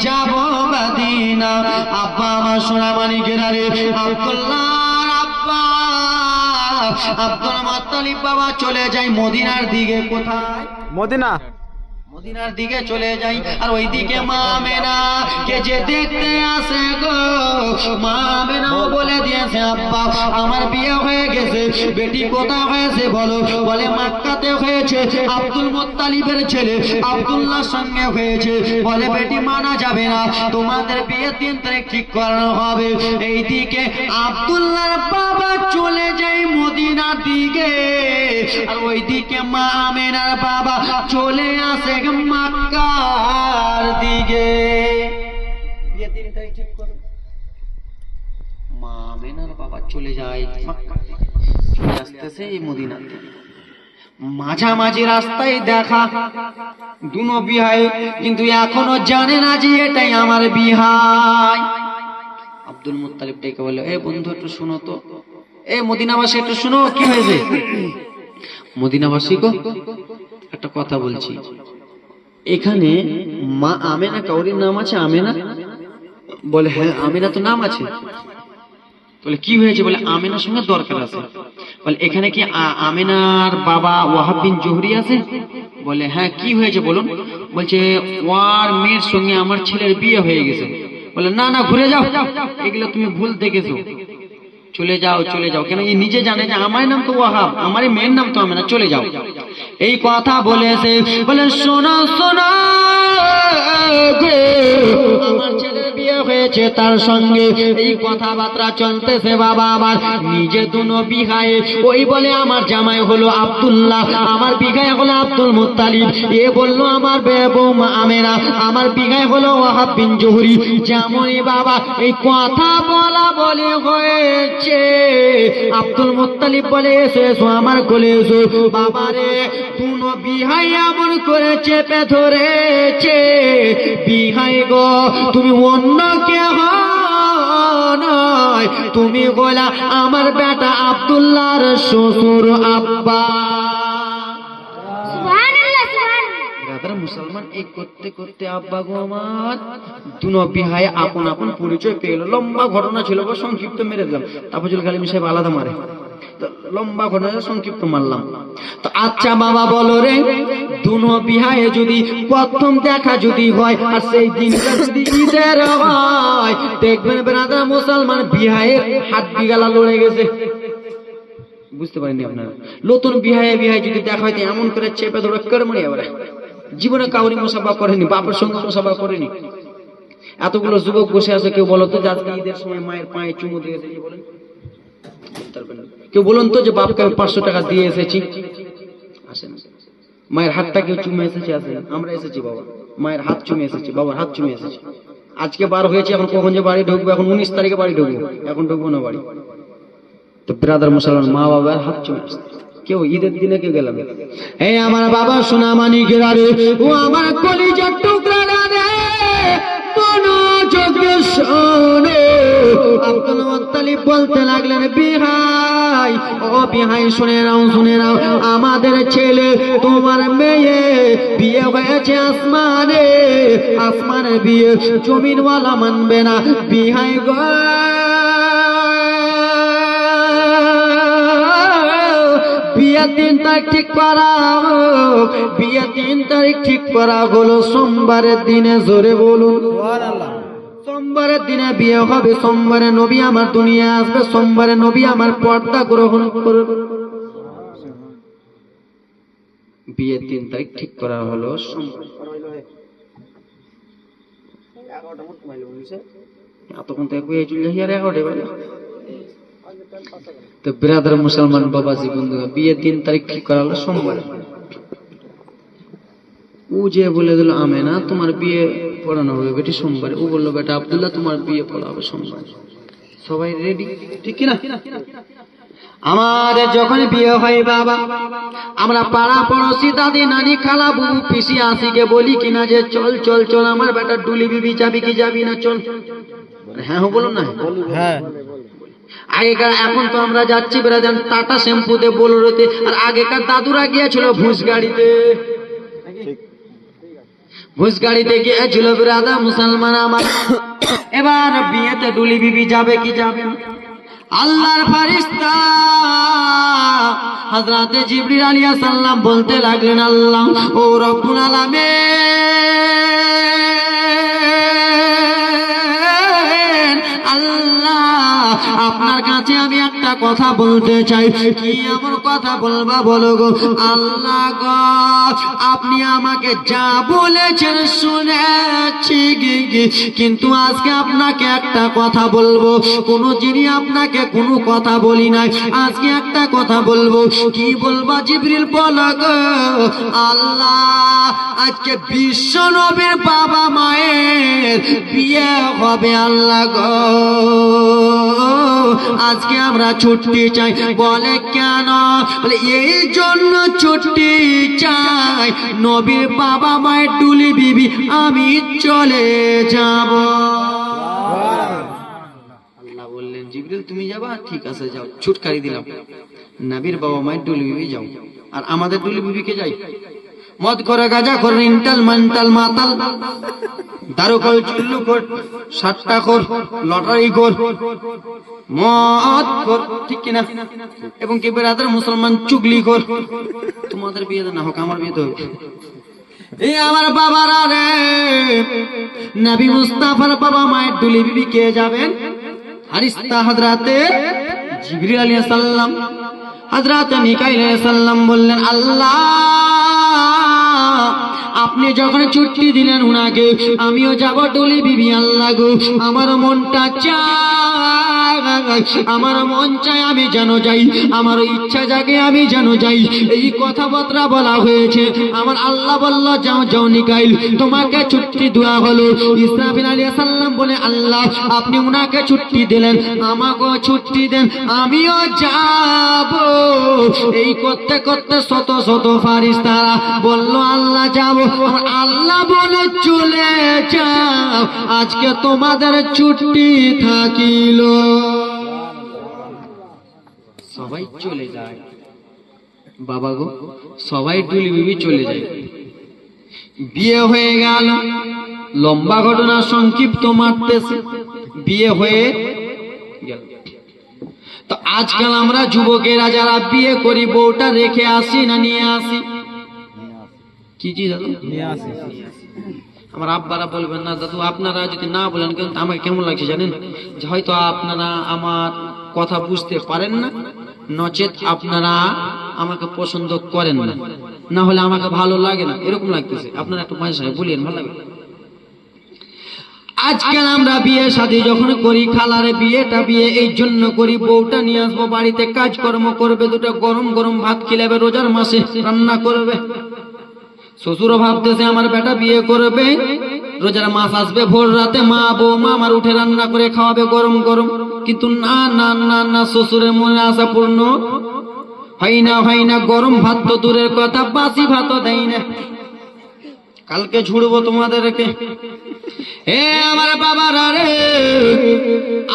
যাব মদিনা। আব্বা, আমার সোনা সোনামানি গেরারে আব্দুল্লাহ আব্বা। আব্দুল মাতালিব বাবা চলে যায় মদিনার দিকে। কোথায়? মদিনা। মদিনার দিকে চলে যাই, আর ওই দিকে মা মেনা, কে যে দেখতে আসে গো? মা মেনাও বলে দিয়েছে, আব্বা, আমার বিয়ে হয়ে গেছে, বেটি কোথা হয়েছে বলো? বলে, মাক্কাতে হয়েছে, আব্দুল মোত্তালিবের ছেলে, আব্দুল্লাহর সঙ্গে হয়েছে। বলে, বেটি, মানা যাবে না, তোমাদের বিয়ে তিন তারিখ ঠিক করানো হবে। এই দিকে আব্দুল্লাহর বাবা চলে যায় মদিনার দিকে, আর ওই দিকে মা আমেনার বাবা চলে আসে মাক্কার দিকে। বিয়ের দিন তারিখ ঠিক করো। মা আমেনার বাবা চলে যায় চলে আসতেছে এই মদিনার মাঝামাঝি রাস্তায় দেখা দুনো বিহাই কিন্তু এখনও জানে না যে এটাই আমার বিহাই। আব্দুল মুত্তালিব ডেকে বলল এ বন্ধু একটু শুনো তো। এ মদিনাবাসী একটু শুনো কি হয়েছে? মদিনাবাসী গো একটা কথা বলছি। এখানে মা আমেনা কাউরির নাম আছে? আমেনা? বলে হ্যাঁ আমেনা তো নাম আছে। বলে, কি হয়েছে? বলে, আমেনার সঙ্গে দরকার আছে। বলে, এখানে কি আমেনার বাবা ওয়াহাব বিন জোহরি আছে? বলে হ্যাঁ কি হয়েছে বলুন? বলছে, ওয়ার মেয়ের সঙ্গে আমার ছেলের বিয়ে হয়ে গেছে। বলে, না না, ঘুরে যাও। এগুলো তুমি ভুল দেখেছ। চলে যাও চলে যাও। কেন নিজে জানে যে, আমার নাম তো ওয়াহাব আমার মেয়ের নাম তো আমেনা, চলে যাও। এই কথা বলেছে। বলে শোনো শোনো। হয়েছে তার সঙ্গে। এই কথাবার্তা চলতেছে বাবা আমার। নিজে দুনো বিঘায় ওই বলে আমার জামাই হলো আব্দুল্লাহ, আমার বিঘায় হলো আব্দুল মুত্তালিব। এ বলল আমার বৌমা আমেনা আমার বিঘায় হলো ওয়াহাব জহুরি। যেমনই বাবা, এই কথা বলা বলে হয়েছে। আব্দুল মুত্তালিব বলে, এসো এসো, আমার কোলে এসো। বাবারে দুনো বিহাই এমন করে চেপে ধরেছে বিহাই গো, তুমি অন্য কেহ নয় তুমি বলা আমার বেটা আবদুল্লার শ্বশুর আব্বা। মুসলমান এই করতে করতে আব্বা গো আমার দুনো বিহায় আপন আপন পরিচয় পেয়ে গেল লম্বা ঘটনা ছিল বা সংক্ষিপ্ত মেরে দিলাম। তাপজুল কালিম সাহেব আলাদা মারে। লম্বা ঘটনা সংক্ষিপ্ত মারলাম তো আচ্ছা বাবা বলো রে, দুনো বিহায়ে যদি প্রথম দেখা যদি হয়, আর সেই ঈদের হয়, দেখবেন ব্রাদার মুসলমান বিহায়ের হাত বিগালা লড়ে গেছে। বুঝতে পারেননি আপনারা। নতুন বিহায়ে বিহায় যদি দেখা হয় এমন করে চেপে ধরে কেড়মড়ি এবারে জীবনে কাউরি মুসাফা করেনি, বাপের সঙ্গে মুসাফা করেনি। এতগুলো যুবক বসে আছে, কেউ বলো তো যে আজকে ঈদের সময় মায়ের পায়ে চুমু দিয়ে বলেন। কেউ বলুন তো যে বাপকে আমি পাঁচশো টাকা দিয়ে এসেছি? আসেন। মায়ের হাতটা কেউ চুমে এসেছে? আসে আমরা এসেছি, বাবা। মায়ের হাত চুমে এসেছি, বাবার হাত চুমে এসেছি। আজকে বার হয়েছে, এখন কখন যে বাড়ি ঢুকবো? এখন উনিশ তারিখে বাড়ি ঢুকবো। এখন ঢুকবো না বাড়ি। তো ব্রাদার মুসলমান, মা বাবার হাত চুমে আসতে কেউ ঈদের দিনে কেউ গেলাম। এই আমার বাবা সোনা মানি গেরারে ও আমার কলিজার টুকরা রে মুত্তালিব বলতে লাগলেন, বিহাই, ও বিহাই, শুনে নাও শুনে নাও, আমাদের ছেলে তোমার মেয়ে বিয়ে হয়েছে আসমানে, আসমানের বিয়ে জমিনওয়ালা মানবে না, বিহাই গো। বিয়ে তিন তারিখ ঠিক করা হোক তিন তারিখ ঠিক করা হলো, সোমবারের দিনে জোরে বলুন। সোমবারের দিনে বিয়ে হবে, সোমবারে নবী আমার দুনিয়া আসবে, সোমবারে নবী আমার পর্দা গ্রহণ করবে। বিয়ের তিন তারিখ ঠিক করা হলো তো ব্রাদার মুসলমান বাবাজি বন্ধু বিয়ের তিন তারিখ ঠিক করা হলো, সোমবার। ও যে বলে দিল আমে না তোমার বিয়ে পড়ানো হবে বেটি সোমবার। ও বলল বেটা আব্দুল্লাহ তোমার বিয়ে পড়া হবে সোমবার। সবাই রেডি ঠিক কিনা? আমাদের যখন বিয়ে হয় বাবা আমরা পাড়া পড়োশি দাদি নানি খালা বুবু পিসি আসিকে বলি কিনা যে চল চল চল আমার বেটা ডুলি বিবি যাবি কি যাবি না চল। হ্যাঁ হ্যাঁ বলুন না। হ্যাঁ। আগেকার এখন তো আমরা যাচ্ছি বেড়াদান টাটা শ্যাম্পুতে বোলোরোতে আর আগেকার দাদুরা গিয়েছিল ভুস গাড়িতে। ঘুষ গাড়িতে গিয়েছিল বিরাদা মুসলমান আমার। এবার বিয়েতে ডুলি বিবি যাবে কি যাবে আল্লাহর ফারিস্তা হজরাতে জিবরিল আলিয়া সাল্লাম বলতে লাগলেন, আল্লাহ, ও রব্বুল আলামিন। কথা বলতে চাই। কি এমন কথা বলবা বলো গো? আল্লাহ গো, আপনি আমাকে যা বলেছেন শুনেছি গি গি। কিন্তু আজকে আপনাকে একটা কথা বলব। কোনো যিনি আপনাকে কোনো কথা বলি নাই। আজকে একটা কথা বলব। কি বলবা জিবরিল বলো গো? আল্লাহ, আজকে বিশ্ব নবীর বাবা মায়ের বিয়ে হবে আল্লাহ গো। আজকে আমরা ছুটি চাই বলে, কেন? বলে, এই জন্য ছুটি চাই। নবীর বাবা মায়ের ডুলি বিবি, আমি চলে যাব। আল্লাহ বললেন, জিবরিল বাবা বিবিকে যাই? মদ করে গাজা করে ইন্টাল মান্টাল, মাতাল। দারুকল চুল্লু কর, সাতটা কর, লটারি কর। কর, ঠিক কিনা? এবং কি মুসলমান চুগলি কর। তোমাদের বিয়েতে না হোক, আমার বিয়েতে হোক। এই আমার বাবারা রে, নবী মুস্তাফার বাবা মায়ের দুলি বিবি কে যাবেন? হারিস্তা হাজরাতে জিবরিল আলাইহিস সালাম। হাজরাতে মিকাইল আলাইহিস সালাম বললেন, আল্লাহ আপনি যখন ছুটি দিলেন উনাকে আমিও যাব টলি বিবি আল্লাহ গো। আমার মনটা চায়। আমার মন চায় আমি যেন যাই, আমার ইচ্ছা জাগে আমি যেন যাই। এই কথাবার্তা বলা হয়েছে। আমার আল্লাহ বলল, যাও যাও নিকাইল, তোমাকে ছুটি দেওয়া হলো। ইসরাফিল আলী সাল্লাম বলে, আল্লাহ, আপনি উনাকে ছুটি দিলেন, আমাকেও ছুটি দেন, আমিও যাব। এই করতে করতে শত শত ফারিস তারা বলল, আল্লাহ, যাব। আল্লাহ বলে, চলে যাও, আজকে তোমাদের ছুটি থাকিল। সবাই চলে যায়। বাবা গো সবাই টুলি বিবি চলে যায়। বিয়ে হয়ে গেল লম্বা ঘটনা সংক্ষিপ্ত মারতেছে। বিয়ে হয়ে গেল। তো আজকাল আমরা যুবকেরা যারা বিয়ে করি বউটা রেখে আসি না নিয়ে আসি? কি জি দাদু? নিয়ে আসি। আমার আব্বারা বলবেন না দাদু আপনারা যদি না বলেন কিন্তু আমাকে কেমন লাগছে জানেন? যে হয়তো আপনারা আমার কথা বুঝতে পারেন না। নচেত আপনারা আমাকে পছন্দ করেন না। না হলে আমাকে ভালো লাগে না। এরকম লাগতেছে। আপনারা একটু মাঝে সাথে বলিয়েন, ভালো লাগে। আজকাল আমরা বিয়ে শাদী যখন করি, খালারে বিয়েটা বিয়ে, এই জন্য করি, বউটা নিয়ে আসব, বাড়িতে কাজকর্ম করবে, দুটো গরম গরম ভাত খিলাবে, রোজার মাসে রান্না করবে। শ্বশুরও ভাবতেছে আমার বেটা বিয়ে করবে, রোজার মাস আসবে, ভোর রাতে মা বৌমা আমার উঠে রান্না করে খাওয়াবে, গরম গরম। কিন্তু না না না না, শ্বশুরের মনে আশা পূর্ণ হয় না হয় না, গরম ভাত তো দূরের কথা, বাসি ভাতও দেয় না। কালকে ঝুড়বো তোমাদেরকে। এ আমার বাবারা রে,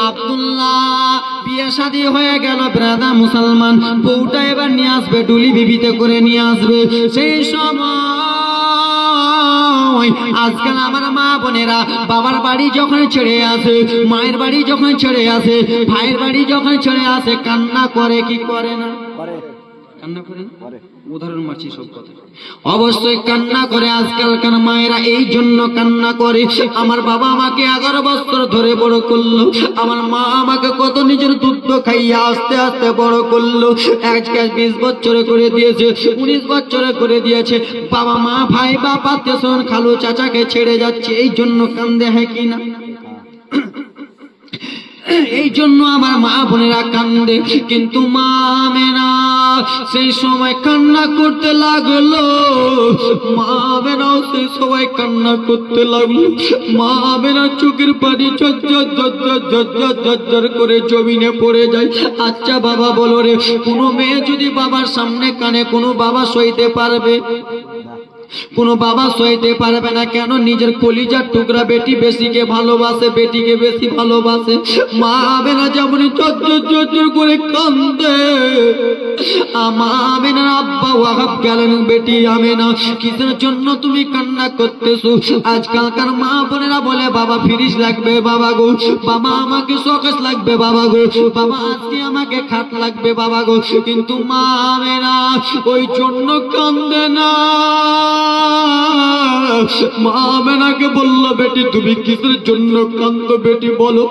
আব্দুল্লাহ, বিয়ে শাদী হয়ে গেল ব্রাদা মুসলমান। বউটা এবার নিয়ে আসবে, ডুলি বিবিতে করে নিয়ে আসবে। সেই সময় আজকাল আমার মা বোনেরা বাবার বাড়ি যখন ছেড়ে আসে, মায়ের বাড়ি যখন ছেড়ে আসে, ভাইয়ের বাড়ি যখন ছেড়ে আসে, কান্না করে, কি করে না? কান্না করে না উদাহরণ মারছি সব কথা। অবশ্যই কান্না করে আজকাল আজকালকার মায়েরা এই জন্য কান্না করে। আমার বাবা আমাকে এগারো বছর ধরে বড় করল। আমার মা আমাকে কত নিজের দুধ খাইয়ে আস্তে আস্তে বড় করল। আজকে বিশ বছরে করে দিয়েছে উনিশ বছরে করে দিয়েছে। বাবা মা ভাই বাবা তেসন খালু চাচাকে ছেড়ে যাচ্ছে। এই জন্য কান্দে হয় কি না? এই জন্য আমার মা বোনেরা কান্দে, কিন্তু মা মেনা সেই সময় কান্না করতে লাগল। মা বেনাও সেই সময় কান্না করতে লাগল। মা বেনা চোখের পানি ঝরঝর ঝরঝর ঝরঝর ঝরঝর করে জমিনে পড়ে যায়। আচ্ছা বাবা, বলো রে, কোনো মেয়ে যদি বাবার সামনে কানে, কোনো বাবা সইতে পারবে? কোনো বাবা সইতে পারবে না কেন? নিজের কলিজার টুকরা বেটি বেশিকে ভালোবাসে, বেটিকে বেশি ভালোবাসে। মা আমেনা যেমন চজ্জর চজ্জর করে কান্দে আমা আমেনার আব্বা ওয়াহাব গেলেন, বেটি আমেনা, কিসের জন্য তুমি কান্না করতেছো? আজকালকার মা বোনেরা বলে, বাবা ফিরিস লাগবে, বাবা গো। বাবা আমাকে শোকেস লাগবে, বাবা গো। বাবা আজকে আমাকে খাট লাগবে, বাবা গো। কিন্তু মা আমেনা ওই জন্য কান্দে না। মা আমেনাকে বলল, বেটি, তুমি কিসের জন্য কান্দ বেটি? বলো।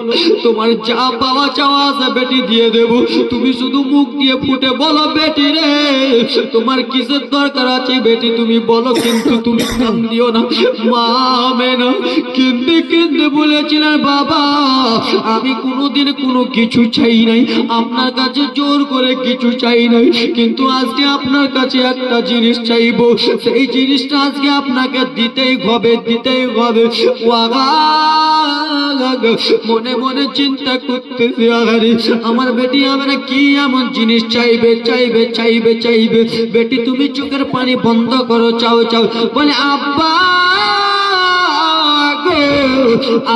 তোমার যা পাওয়া চাওয়া আছে বেটি, দিয়ে দেব। তুমি শুধু মুখ দিয়ে ফুটে বলো, বেটি রে, তোমার কিসের দরকার আছে বেটি? তুমি বলো, কিন্তু তুমি কান্দিও না। মা কিনতে কিনতে বলেছিলেন, বাবা, আমি কোনোদিন কোনো কিছু চাই নাই। আপনার কাছে জোর করে কিছু চাই নাই। কিন্তু আজকে আপনার কাছে একটা জিনিস চাইব। সেই জিনিসটা আজকে আপনাকে দিতেই হবে দিতেই হবে। মনে মনে চিন্তা করতে আমার বেটি, আমার কি এমন জিনিস চাইবে চাইবে চাইবে চাইবে? বেটি, তুমি চোখের পানি বন্ধ করো, চাও চাও। বলে, আব্বা!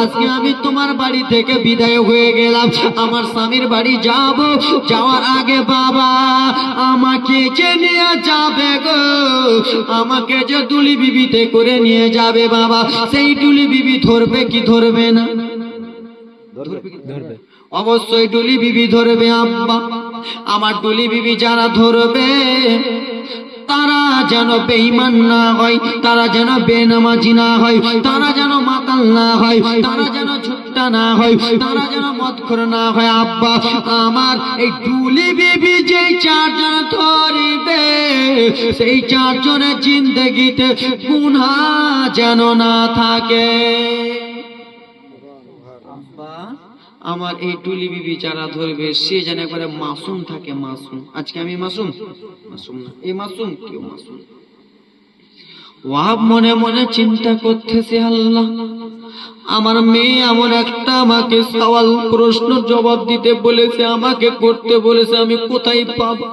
আজকে আমি তোমার বাড়ি থেকে বিদায় হয়ে গেলাম। আমার স্বামীর বাড়ি যাব যাওয়ার আগে বাবা আমাকে যে নিয়ে যাবে গো আমাকে যে দুলি বিবিতে করে নিয়ে যাবে বাবা সেই দুলি বিবি ধরবে কি ধরবে না? ধরবে অবশ্যই ডুলি বিবি ধরবে আব্বা। আমার ডুলি বিবি যারা ধরবে তারা যেন বেঈমান না হয় তারা যেন বেনামাজি না হয় তারা যেন মাতাল না হয়, তারা যেন ঝুট্টা না হয়, তারা যেন মদখর না হয়। আব্বা, আমার এই ডুলি বিবি যে চারজন ধরিবে, সেই চারজনের জিন্দগিতে গুনা যেন না থাকে। আমার এই টুলি বিবি যারা ধরবে, সে যেন একবারে মাসুম থাকে, মাসুম। আজকে আমি মাসুম? মাসুম না। এই মাসুম? কেউ মাসুম? ওয়াব মনে মনে চিন্তা করতেছে আল্লাহ। আমার মেয়ে এমন একটা আমাকে সওয়াল প্রশ্ন জবাব দিতে বলেছে, আমাকে করতে বলেছে, আমি কোথায় পাবো?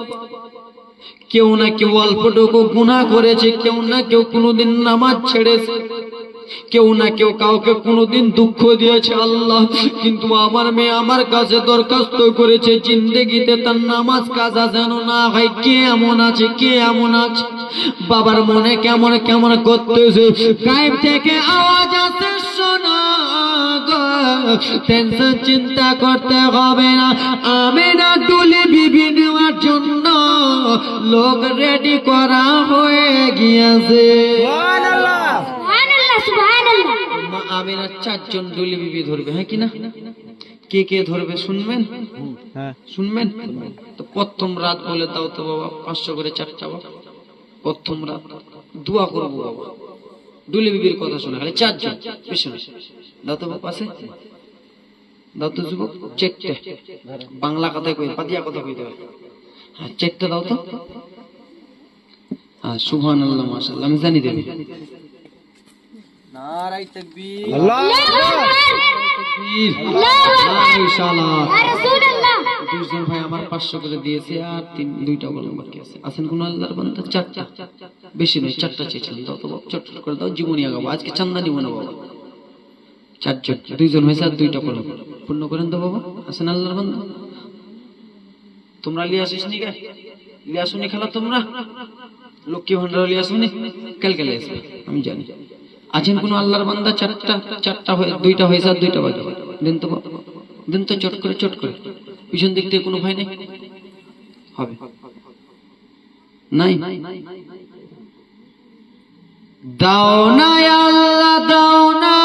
কেউ না কেউ অল্পটুকু গুণা করেছে, কেউ না কেউ কোনোদিন নামাজ ছেড়েছে, কেউ না কেউ কাউকে কোনোদিন দুঃখ দিয়েছে, আল্লাহ। কিন্তু আমার মেয়ে আমার কাছে দরখাস্ত করেছে, জিন্দেগিতে তার নামাজ কাজা যেন না হয়। কে এমন আছে, কে এমন আছে? বাবার মনে কেমন কেমন করতেছে? গায়েব থেকে আওয়াজ শোনা টেনশন চিন্তা করতে হবে না। আমি না তুলে বিবি নেওয়ার জন্য লোক রেডি করা হয়ে গিয়েছে। সুবহানাল্লাহ। সুবহানাল্লাহ মা আমিনা চারজন ডুলি বিবি ধরবে হ্যাঁ কি না? কে কে ধরবে শুনবেন? হ্যাঁ। শুনবেন? তো প্রথম রাত বলে দাও তো বাবা পাঁচশো করে চারটা বাবা প্রথম রাত। দোয়া করব বাবা। ডুলি বিবির কথা শোনা খালি চারজন বেশি না তো যুবক চেকটা বাংলা কথায় কই পাতিয়া কথা কইতে হবে হ্যাঁ চেকটা দাও তো। হ্যাঁ সুবহান আল্লাহ মাশাআল্লাহ আমি জানি দেবে। আল্লাহ! ইনশাআল্লাহ। রাসূলুল্লাহ! দুইজন ভাই আমার পাঁচশো করে দিয়েছে আর তিন দুইটা বলুন বাকি আছে। আছেন কোন আল্লাহর বান্দা? চারটা। বেশি নয় চারটা চেয়েছিলেন দাও তো চট করে দাও জীবনী আগাবো। আজকে চান্দা নিব না বাবা। চারজন দুইজন হয়েছে আর দুইটা বলুন পূর্ণ করেন তো বাবা আছেন আল্লাহর বান্দা? তোমরা লিয়ে আসিস নি কে? লিয়ে আসুনি খেলা তোমরা? লক্ষ্মী ভান্ডার লিয়ে আসুনি? কালকে লিয়ে আসবে, আমি জানি। আছেন কোন আল্লাহর বান্দা? চারটা চারটা হয়ে, দুইটা হয়েছে আর দুইটা বাকি দেন তো বাবা। দেন তো চট করে চট করে। পিছন দিক থেকে কোনো ভয় নেই? হবে। নাই? দাও না আল্লাহ, দাও না